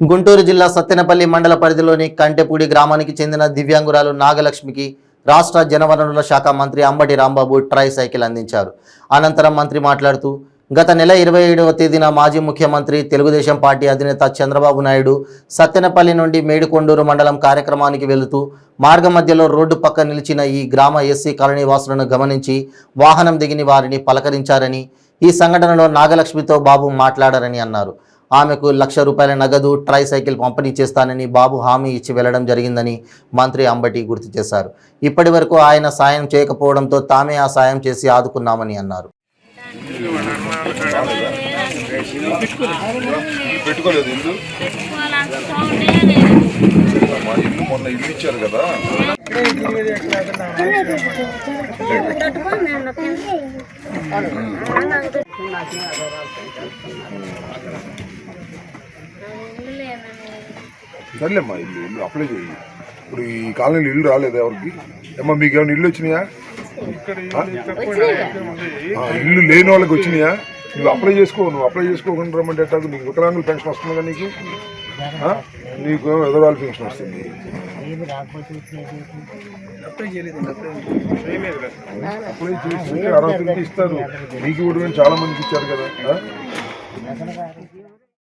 గుంటూరు జిల్లా సత్తెనపల్లి మండల పరిధిలోని కంటెపూడి గ్రామానికి చెందిన దివ్యాంగురాలు నాగలక్ష్మికి రాష్ట్ర జనవనరుల శాఖ మంత్రి అంబటి రాంబాబు ట్రై సైకిల్ అందించారు. అనంతరం మంత్రి మాట్లాడుతూ గత నెల ఇరవై ఏడవ తేదీన మాజీ ముఖ్యమంత్రి తెలుగుదేశం పార్టీ అధినేత చంద్రబాబు నాయుడు సత్తెనపల్లి నుండి మేడికొండూరు మండలం కార్యక్రమానికి వెళుతూ మార్గ మధ్యలో రోడ్డు పక్క నిలిచిన ఈ గ్రామ ఎస్సీ కాలనీ వాసులను గమనించి వాహనం దిగిని వారిని పలకరించారని ఈ సంఘటనలో నాగలక్ష్మితో బాబు మాట్లాడారని అన్నారు. ఆమెకు లక్ష రూపాయల నగదు ట్రై సైకిల్ పంపిణీ చేస్తానని బాబు హామీ ఇచ్చి వెళ్ళడం జరిగిందని మంత్రి అంబటి గుర్తు చేశారు. ఇప్పటి వరకు ఆయన సాయం చేయకపోవడంతో తామే ఆ సాయం చేసి ఆదుకున్నామని అన్నారు. మొన్న ఇల్లు ఇచ్చారు కదా సర్లేమ్మా ఇల్లు ఇల్లు అప్లై చేయి. ఇప్పుడు ఈ కాలనీలో ఇల్లు రాలేదు ఎవరికి? అమ్మా మీకు ఏమైనా ఇల్లు వచ్చినాయా? ఇల్లు లేని వాళ్ళకి వచ్చినాయా? నువ్వు అప్లై చేసుకో నువ్వు అప్లై చేసుకోకుండా రమ్మంటే ఎట్టా నీకు వికలాంగుల పెన్షన్ వస్తుంది కదా నీకు? నీకు ఎదరాల పెన్షన్ వస్తుంది. అప్లై చేసి ఇస్తారు. నీకు కూడా చాలా మందికి ఇచ్చారు కదా?